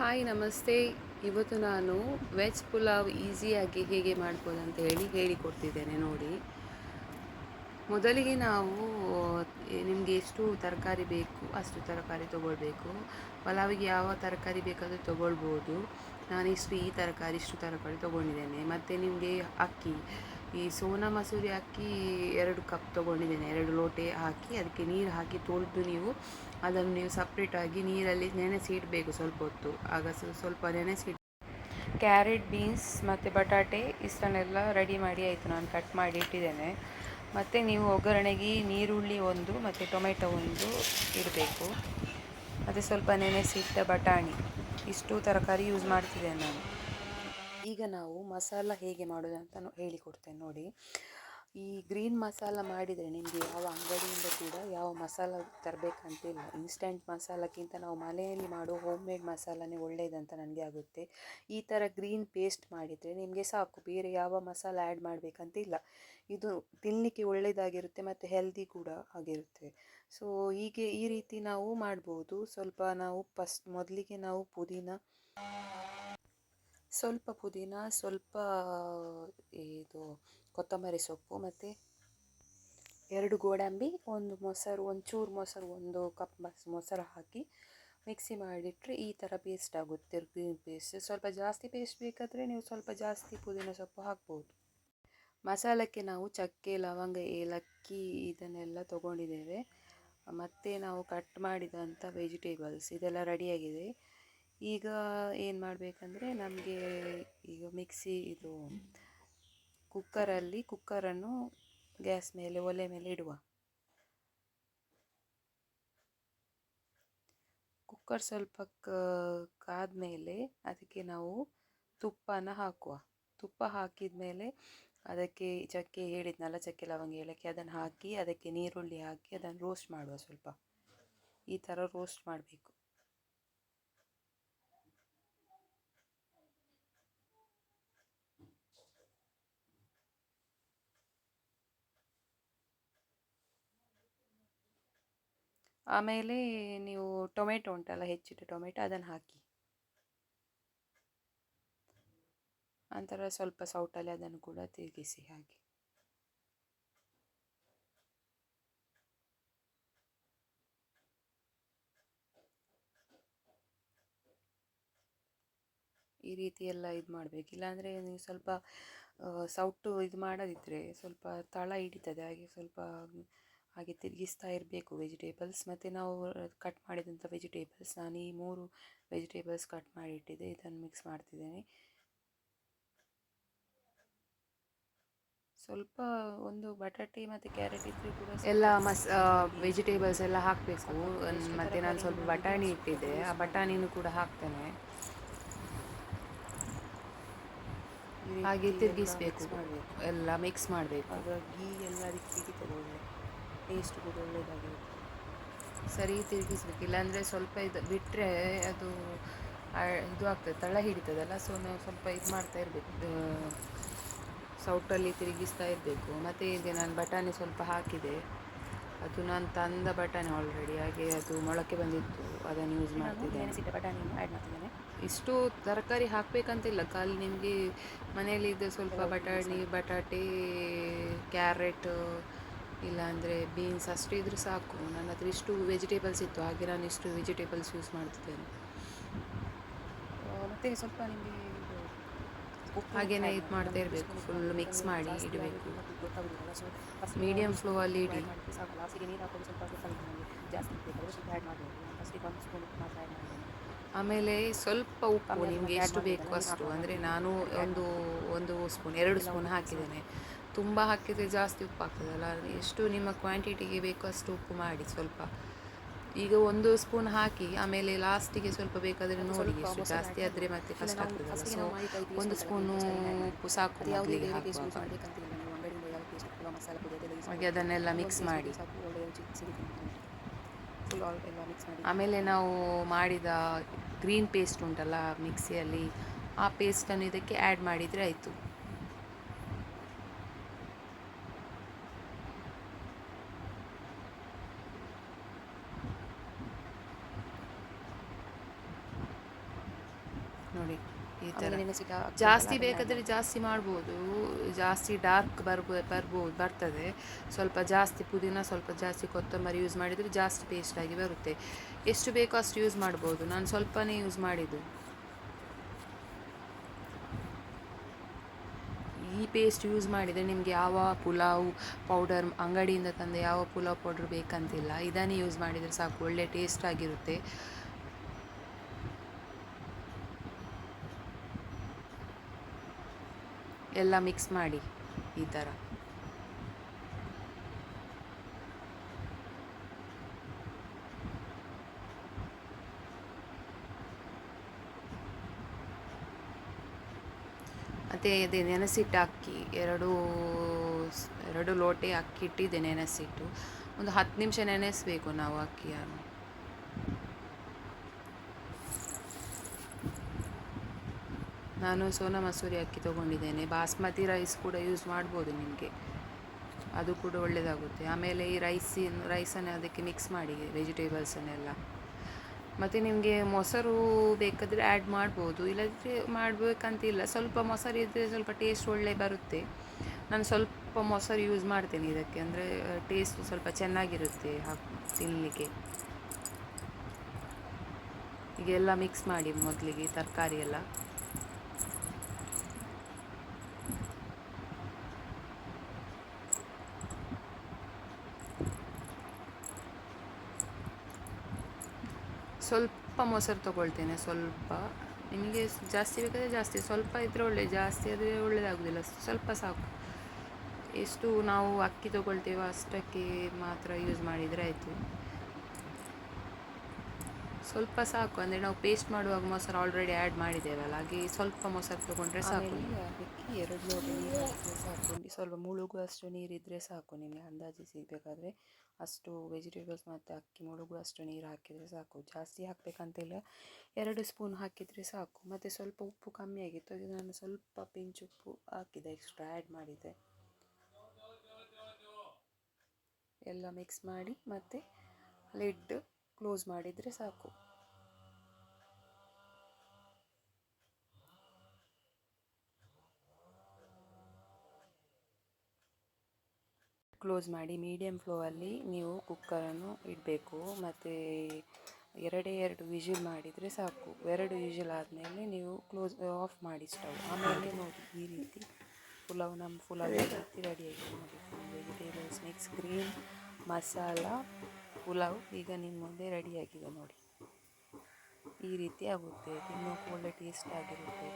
Hi, ನಮಸ್ತೆ. ಇವತ್ತು ನಾನು ವೆಜ್ ಪುಲಾವ್ ಈಸಿಯಾಗಿ ಹೇಗೆ ಮಾಡ್ಬೋದು ಅಂತ ಹೇಳಿ ಹೇಳಿಕೊಡ್ತಿದ್ದೇನೆ ನೋಡಿ. ಮೊದಲಿಗೆ ನಾವು ನಿಮಗೆ ಎಷ್ಟು ತರಕಾರಿ ಬೇಕು, ಅಷ್ಟು ತರಕಾರಿ ತೊಗೊಳ್ಬೇಕು. ಪಲಾವಿಗೆ ಯಾವ ತರಕಾರಿ ಬೇಕಾದರೂ ತೊಗೊಳ್ಬೋದು. ಇಷ್ಟು ಈ ತರಕಾರಿ, ಇಷ್ಟು ತರಕಾರಿ ತೊಗೊಂಡಿದ್ದೇನೆ. ಮತ್ತು ನಿಮಗೆ ಅಕ್ಕಿ, ಈ ಸೋನಾ ಮಸೂರಿ ಅಕ್ಕಿ ಎರಡು ಕಪ್ ತೊಗೊಂಡಿದ್ದೇನೆ. ಎರಡು ಲೋಟೆ ಹಾಕಿ, ಅದಕ್ಕೆ ನೀರು ಹಾಕಿ ತೊಳೆದು ನೀವು ಅದನ್ನು ನೀವು ಸಪ್ರೇಟಾಗಿ ನೀರಲ್ಲಿ ನೆನೆಸಿ ಇಡಬೇಕು ಸ್ವಲ್ಪ ಹೊತ್ತು. ಆಗ ಸ್ವ- ಸ್ವಲ್ಪ ನೆನೆಸಿ ಕ್ಯಾರೆಟ್ ಬೀನ್ಸ್ ಮತ್ತು ಬಟಾಟೆ ಇಷ್ಟನ್ನೆಲ್ಲ ರೆಡಿ ಮಾಡಿ ಆಯಿತು. ನಾನು ಕಟ್ ಮಾಡಿ ಇಟ್ಟಿದ್ದೇನೆ. ಮತ್ತು ನೀವು ಒಗ್ಗರಣೆಗೆ ನೀರುಳ್ಳಿ ಒಂದು ಮತ್ತು ಟೊಮೆಟೊ ಒಂದು ಇಡಬೇಕು. ಮತ್ತು ಸ್ವಲ್ಪ ನೆನೆಸಿಟ್ಟ ಬಟಾಣಿ. ಇಷ್ಟು ತರಕಾರಿ ಯೂಸ್ ಮಾಡ್ತಿದ್ದೇನೆ ನಾನು. ಈಗ ನಾವು ಮಸಾಲ ಹೇಗೆ ಮಾಡೋದು ಅಂತ ಹೇಳಿಕೊಡ್ತೇನೆ ನೋಡಿ. ಈ ಗ್ರೀನ್ ಮಸಾಲ ಮಾಡಿದರೆ ನಿಮಗೆ ಯಾವ ಅಂಗಡಿಯಿಂದ ಕೂಡ ಯಾವ ಮಸಾಲ ತರಬೇಕಂತಿಲ್ಲ. ಇನ್ಸ್ಟೆಂಟ್ ಮಸಾಲಕ್ಕಿಂತ ನಾವು ಮನೆಯಲ್ಲಿ ಮಾಡೋ ಹೋಮ್ ಮೇಡ್ ಮಸಾಲನೇ ಒಳ್ಳೆಯದಂತ ನನಗೆ ಆಗುತ್ತೆ. ಈ ಥರ ಗ್ರೀನ್ ಪೇಸ್ಟ್ ಮಾಡಿದರೆ ನಿಮಗೆ ಸಾಕು, ಬೇರೆ ಯಾವ ಮಸಾಲ ಆ್ಯಡ್ ಮಾಡಬೇಕಂತಿಲ್ಲ. ಇದು ತಿನ್ನಲಿಕ್ಕೆ ಒಳ್ಳೆಯದಾಗಿರುತ್ತೆ ಮತ್ತು ಹೆಲ್ದಿ ಕೂಡ ಆಗಿರುತ್ತೆ. ಸೊ ಹೀಗೆ ಈ ರೀತಿ ನಾವು ಮಾಡ್ಬೋದು. ಸ್ವಲ್ಪ ನಾವು ಫಸ್ಟ್ ಮೊದಲಿಗೆ ನಾವು ಪುದೀನ ಸ್ವಲ್ಪ ಪುದೀನ, ಸ್ವಲ್ಪ ಇದು ಕೊತ್ತಂಬರಿ ಸೊಪ್ಪು ಮತ್ತು ಎರಡು ಗೋಡಂಬಿ, ಒಂದು ಮೊಸರು, ಒಂಚೂರು ಮೊಸರು, ಒಂದು ಕಪ್ ಮಸ್, ಮೊಸರು ಹಾಕಿ ಮಿಕ್ಸಿ ಮಾಡಿಟ್ಟರೆ ಈ ಥರ ಪೇಸ್ಟ್ ಆಗುತ್ತೆ, ಗ್ರೀನ್ ಪೇಸ್ಟ್. ಸ್ವಲ್ಪ ಜಾಸ್ತಿ ಪೇಸ್ಟ್ ಬೇಕಾದರೆ ನೀವು ಸ್ವಲ್ಪ ಜಾಸ್ತಿ ಪುದೀನ ಸೊಪ್ಪು ಹಾಕ್ಬೋದು. ಮಸಾಲಕ್ಕೆ ನಾವು ಚಕ್ಕೆ, ಲವಂಗ, ಏಲಕ್ಕಿ ಇದನ್ನೆಲ್ಲ ತೊಗೊಂಡಿದ್ದೇವೆ. ಮತ್ತು ನಾವು ಕಟ್ ಮಾಡಿದಂಥ ವೆಜಿಟೇಬಲ್ಸ್ ಇದೆಲ್ಲ ರೆಡಿಯಾಗಿದೆ. ಈಗ ಏನು ಮಾಡಬೇಕಂದ್ರೆ ನಮಗೆ ಈಗ ಮಿಕ್ಸಿ ಇದು ಕುಕ್ಕರಲ್ಲಿ ಕುಕ್ಕರನ್ನು ಗ್ಯಾಸ್ ಮೇಲೆ, ಒಲೆ ಮೇಲೆ ಇಡುವ. ಕುಕ್ಕರ್ ಸ್ವಲ್ಪ ಕಾದ್ಮೇಲೆ ಅದಕ್ಕೆ ನಾವು ತುಪ್ಪನ ಹಾಕುವ. ತುಪ್ಪ ಹಾಕಿದ ಮೇಲೆ ಅದಕ್ಕೆ ಚಕ್ಕೆ ಹೇಳಿದ್ನಲ್ಲ, ಚಕ್ಕೆ ಲವಂಗ ಏಲಕ್ಕಿ, ಅದನ್ನು ಹಾಕಿ ಅದಕ್ಕೆ ನೀರುಳ್ಳಿ ಹಾಕಿ ಅದನ್ನು ರೋಸ್ಟ್ ಮಾಡುವ ಸ್ವಲ್ಪ. ಈ ಥರ ರೋಸ್ಟ್ ಮಾಡಬೇಕು. ಆಮೇಲೆ ನೀವು ಟೊಮೆಟೊ ಉಂಟಲ್ಲ, ಹೆಚ್ಚಿಟ್ಟು ಟೊಮೆಟೊ ಅದನ್ನು ಹಾಕಿ. ನಂತರ ಸ್ವಲ್ಪ ಸೌಟಲ್ಲಿ ಅದನ್ನು ಕೂಡ ತಿರುಗಿಸಿ ಹಾಗೆ. ಈ ರೀತಿ ಎಲ್ಲ ಇದು ಮಾಡಬೇಕು. ಇಲ್ಲಾಂದರೆ ನೀವು ಸ್ವಲ್ಪ ಸೌಟು ಇದು ಮಾಡದಿದ್ದರೆ ಸ್ವಲ್ಪ ತಳ ಹಿಡಿತದೆ, ಹಾಗೆ ಸ್ವಲ್ಪ ಹಾಗೆ ತಿರುಗಿಸ್ತಾ ಇರಬೇಕು ವೆಜಿಟೇಬಲ್ಸ್ ಮತ್ತು ನಾವು ಕಟ್ ಮಾಡಿದಂಥ ವೆಜಿಟೇಬಲ್ಸ್ ನಾನು ಈ ಮೂರು ವೆಜಿಟೇಬಲ್ಸ್ ಕಟ್ ಮಾಡಿ ಇಟ್ಟಿದ್ದೆ ಇದನ್ನು ಮಿಕ್ಸ್ ಮಾಡ್ತಿದ್ದೇನೆ. ಸ್ವಲ್ಪ ಒಂದು ಬಟಾಟೆ ಮತ್ತು ಕ್ಯಾರೆಟ್ ಇದ್ದರೆ ಕೂಡ ಎಲ್ಲ ಮಸ್ ವೆಜಿಟೇಬಲ್ಸ್ ಎಲ್ಲ ಹಾಕಬೇಕು. ಮತ್ತು ನಾನು ಸ್ವಲ್ಪ ಬಟಾಣಿ ಇಟ್ಟಿದ್ದೆ. ಆ ಬಟಾಣಿನೂ ಕೂಡ ಹಾಕ್ತೇನೆ. ಹಾಗೆ ತಿರುಗಿಸ್ಬೇಕು. ಎಲ್ಲ ಮಿಕ್ಸ್ ಮಾಡಬೇಕು. ಗೀ ಎಲ್ಲ ಅದಕ್ಕೆ ಹಿಡಿತದೆ ಟೇಸ್ಟ್ ಕೂಡ ಒಳ್ಳೆಯದಾಗಿರುತ್ತೆ ಸರಿ ತಿರುಗಿಸ್ಬೇಕು. ಇಲ್ಲಾಂದರೆ ಸ್ವಲ್ಪ ಇದು ಬಿಟ್ಟರೆ ಅದು ಇದು ಆಗ್ತದೆ ತಳ ಹಿಡಿತದಲ್ಲ ಸೊ ನಾವು ಸ್ವಲ್ಪ ಇದು ಮಾಡ್ತಾ ಇರಬೇಕು. ಸೌಟಲ್ಲಿ ತಿರುಗಿಸ್ತಾ ಇರಬೇಕು. ಮತ್ತು ಈಗ ನಾನು ಬಟಾಣಿ ಸ್ವಲ್ಪ ಹಾಕಿದೆ. ಅದು ನಾನು ತಂದ ಬಟಾಣಿ ಆಲ್ರೆಡಿ ಹಾಗೆ ಅದು ಮೊಳಕೆ ಬಂದಿತ್ತು ಅದನ್ನು ಯೂಸ್ ಮಾಡ್ತಿದ್ದೆ ಬಟಾಣಿ ಆ್ಯಡ್ ಮಾಡ್ತಿದ್ದೇನೆ. ಇಷ್ಟು ತರಕಾರಿ ಹಾಕಬೇಕಂತಿಲ್ಲ. ಖಾಲಿ ನಿಮಗೆ ಮನೆಯಲ್ಲಿ ಇದ್ದ ಸ್ವಲ್ಪ ಬಟಾಣಿ ಬಟಾಟೆ ಕ್ಯಾರೆಟ್ ಇಲ್ಲಾಂದರೆ ಬೀನ್ಸ್ ಅಷ್ಟು ಇದ್ದರೂ ಸಾಕು. ನನ್ನ ಹತ್ರ ಇಷ್ಟು ವೆಜಿಟೇಬಲ್ಸ್ ಇತ್ತು ಹಾಗೆ ನಾನು ಇಷ್ಟು ವೆಜಿಟೇಬಲ್ಸ್ ಯೂಸ್ ಮಾಡ್ತಿದ್ದೇನೆ. ಮತ್ತು ಸ್ವಲ್ಪ ನಿಮಗೆ ಹಾಗೇನೆ ಇದು ಮಾಡ್ತಾ ಇರಬೇಕು. ಫುಲ್ ಮಿಕ್ಸ್ ಮಾಡಿ ಇಡಬೇಕು. ಮೀಡಿಯಮ್ ಫ್ಲೋ ಅಲ್ಲಿ ಇಡಿ. ಆಮೇಲೆ ಸ್ವಲ್ಪ ಉಪ್ಪು ನಿಮಗೆ ಎಷ್ಟು ಬೇಕು ಅಷ್ಟು. ಅಂದರೆ ನಾನು ಒಂದು ಒಂದು ಸ್ಪೂನ್ ಎರಡು ಸ್ಪೂನ್ ಹಾಕಿದ್ದೇನೆ. ತುಂಬ ಹಾಕಿದರೆ ಜಾಸ್ತಿ ಉಪ್ಪು ಆಗ್ತದಲ್ಲ ಎಷ್ಟು ನಿಮ್ಮ ಕ್ವಾಂಟಿಟಿಗೆ ಬೇಕು ಅಷ್ಟು ಉಪ್ಪು ಮಾಡಿ ಸ್ವಲ್ಪ. ಈಗ ಒಂದು ಸ್ಪೂನ್ ಹಾಕಿ ಆಮೇಲೆ ಲಾಸ್ಟಿಗೆ ಸ್ವಲ್ಪ ಬೇಕಾದರೆ ನೋಡಿ ಎಷ್ಟು ಜಾಸ್ತಿ ಆದರೆ ಮತ್ತೆ ಕಷ್ಟ ಆಗ್ತದಲ್ಲ. ಸೊ ಒಂದು ಸ್ಪೂನು ಉಪ್ಪು ಸಾಕು. ಹಾಗೆ ಅದನ್ನೆಲ್ಲ ಮಿಕ್ಸ್ ಮಾಡಿ. ಆಮೇಲೆ ನಾವು ಮಾಡಿದ ಗ್ರೀನ್ ಪೇಸ್ಟ್ ಉಂಟಲ್ಲ ಮಿಕ್ಸಿಯಲ್ಲಿ. ಆ ಪೇಸ್ಟನ್ನು ಇದಕ್ಕೆ ಆ್ಯಡ್ ಮಾಡಿದರೆ ಆಯಿತು ನೋಡಿ ಅಕ್ಕಿ ಜಾಸ್ತಿ ಬೇಕಾದರೆ ಜಾಸ್ತಿ ಮಾಡ್ಬೋದು ಜಾಸ್ತಿ ಡಾರ್ಕ್ ಬರ್ಬೋ ಬರ್ಬೋದು ಬರ್ತದೆ. ಸ್ವಲ್ಪ ಜಾಸ್ತಿ ಪುದೀನ ಸ್ವಲ್ಪ ಜಾಸ್ತಿ ಕೊತ್ತಂಬರಿ ಯೂಸ್ ಮಾಡಿದರೆ ಜಾಸ್ತಿ ಪೇಸ್ಟ್ ಆಗಿ ಬರುತ್ತೆ. ಎಷ್ಟು ಬೇಕೋ ಅಷ್ಟು ಯೂಸ್ ಮಾಡ್ಬೋದು. ನಾನು ಸ್ವಲ್ಪನೇ ಯೂಸ್ ಮಾಡಿದ್ದು. ಈ ಪೇಸ್ಟ್ ಯೂಸ್ ಮಾಡಿದರೆ ನಿಮಗೆ ಯಾವ ಪುಲಾವ್ ಪೌಡರ್ ಅಂಗಡಿಯಿಂದ ತಂದ ಯಾವ ಪುಲಾವ್ ಪೌಡರ್ ಬೇಕಂತಿಲ್ಲ. ಇದನ್ನೇ ಯೂಸ್ ಮಾಡಿದರೆ ಸಾಕು. ಒಳ್ಳೆ ಟೇಸ್ಟ್ ಆಗಿರುತ್ತೆ. ಎಲ್ಲ ಮಿಕ್ಸ್ ಮಾಡಿ ಈ ಥರ ಮತ್ತು ಇದೆ ನೆನೆಸಿಟ್ಟು ಅಕ್ಕಿ ಎರಡು ಎರಡು ಲೋಟೆ ಅಕ್ಕಿ ಇಟ್ಟಿದ್ದೆ ನೆನೆಸಿಟ್ಟು. ಒಂದು ಹತ್ತು ನಿಮಿಷ ನೆನೆಸಬೇಕು ನಾವು ಅಕ್ಕಿಯನ್ನು. ನಾನು ಸೋನಾ ಮಸೂರಿ ಅಕ್ಕಿ ತೊಗೊಂಡಿದ್ದೇನೆ. ಬಾಸ್ಮತಿ ರೈಸ್ ಕೂಡ ಯೂಸ್ ಮಾಡ್ಬೋದು ನಿಮಗೆ. ಅದು ಕೂಡ ಒಳ್ಳೆಯದಾಗುತ್ತೆ ಆಮೇಲೆ ಈ ರೈಸಿನ ರೈಸನ್ನು ಅದಕ್ಕೆ ಮಿಕ್ಸ್ ಮಾಡಿ ವೆಜಿಟೇಬಲ್ಸನ್ನೆಲ್ಲ ಮತ್ತು ನಿಮಗೆ ಮೊಸರು ಬೇಕಾದರೆ ಆ್ಯಡ್ ಮಾಡ್ಬೋದು. ಇಲ್ಲದ್ರೆ ಮಾಡಬೇಕಂತಿಲ್ಲ. ಸ್ವಲ್ಪ ಮೊಸರು ಇದ್ದರೆ ಸ್ವಲ್ಪ ಟೇಸ್ಟ್ ಒಳ್ಳೆ ಬರುತ್ತೆ. ನಾನು ಸ್ವಲ್ಪ ಮೊಸರು ಯೂಸ್ ಮಾಡ್ತೇನೆ ಇದಕ್ಕೆ. ಅಂದರೆ ಟೇಸ್ಟ್ ಸ್ವಲ್ಪ ಚೆನ್ನಾಗಿರುತ್ತೆ ಹಾಕಿ ತಿನ್ನಲಿಕ್ಕೆ ಈಗ ಎಲ್ಲ ಮಿಕ್ಸ್ ಮಾಡಿ ಮೊದಲಿಗೆ ತರಕಾರಿ ಎಲ್ಲ. ಸ್ವಲ್ಪ ಮೊಸರು ತಗೊಳ್ತೇನೆ, ಸ್ವಲ್ಪ. ನಿಮಗೆ ಜಾಸ್ತಿ ಬೇಕಾದರೆ ಜಾಸ್ತಿ, ಸ್ವಲ್ಪ ಇದ್ದರೆ ಒಳ್ಳೆ ಜಾಸ್ತಿ ಆದರೆ ಒಳ್ಳೆಯದಾಗೋದಿಲ್ಲ ಸ್ವಲ್ಪ ಸಾಕು. ಎಷ್ಟು ನಾವು ಅಕ್ಕಿ ತಗೊಳ್ತೇವೋ ಅಷ್ಟಕ್ಕೆ ಮಾತ್ರ ಯೂಸ್ ಮಾಡಿದರೆ ಆಯಿತು. ಸ್ವಲ್ಪ ಸಾಕು ಅಂದರೆ ನಾವು ಪೇಸ್ಟ್ ಮಾಡುವಾಗ ಮೊಸರು ಆಲ್ರೆಡಿ ಆ್ಯಡ್ ಮಾಡಿದ್ದೇವಲ್ಲ ಹಾಗೆ ಸ್ವಲ್ಪ ಮೊಸರು ತಗೊಂಡ್ರೆ ಸಾಕು ಅಕ್ಕಿ ಅದಕ್ಕೆ ಎರಡು ಲೋಟ ನೀರು ಸಾಕು. ಸ್ವಲ್ಪ ಮುಳುಗುವಷ್ಟು ನೀರಿದ್ದರೆ ಸಾಕು ನಿಮಗೆ ಅಂದಾಜು ಸಿಗಬೇಕಾದ್ರೆ. ಅಷ್ಟು ವೆಜಿಟೇಬಲ್ಸ್ ಮತ್ತು ಅಕ್ಕಿ ಮುಳುಗುವಷ್ಟು ನೀರು ಹಾಕಿದರೆ ಸಾಕು. ಜಾಸ್ತಿ ಹಾಕಬೇಕಂತಿಲ್ಲ ಎರಡು ಸ್ಪೂನ್ ಹಾಕಿದರೆ ಸಾಕು. ಮತ್ತು ಸ್ವಲ್ಪ ಉಪ್ಪು ಕಮ್ಮಿ ಆಗಿತ್ತು ಅದು ನಾನು ಸ್ವಲ್ಪ ಪಿಂಚ್ ಉಪ್ಪು ಹಾಕಿದೆ ಎಕ್ಸ್ಟ್ರಾ ಆ್ಯಡ್ ಮಾಡಿದೆ. ಎಲ್ಲ ಮಿಕ್ಸ್ ಮಾಡಿ ಮತ್ತು ಲಿಡ್ ಕ್ಲೋಸ್ ಮಾಡಿದರೆ ಸಾಕು. ಕ್ಲೋಸ್ ಮಾಡಿ ಮೀಡಿಯಮ್ ಫ್ಲೋವಲ್ಲಿ ನೀವು ಕುಕ್ಕರನ್ನು ಇಡಬೇಕು. ಮತ್ತು ಎರಡೇ ಎರಡು ವಿಜಿಲ್ ಮಾಡಿದರೆ ಸಾಕು. ಎರಡು ವಿಜಿಲ್ ಆದಮೇಲೆ ನೀವು ಕ್ಲೋಸ್, ಆಫ್ ಮಾಡಿ ಸ್ಟವ್. ಆಮೇಲೆ ನೋಡಿ ಈ ರೀತಿ ಪುಲಾವ್, ನಮ್ಮ ಪುಲಾವ್ ಈ ರೀತಿ ರೆಡಿಯಾಗಿ ನೋಡಿ. Vegetables mix green masala pulao ಈಗ ನಿಮ್ಮ ಮುಂದೆ ರೆಡಿಯಾಗಿದೆ ನೋಡಿ. ಈ ರೀತಿ ಆಗುತ್ತೆ ತಿನ್ನೋಕೆ ಒಳ್ಳೆ ಟೇಸ್ಟ್ ಆಗಿರುತ್ತೆ.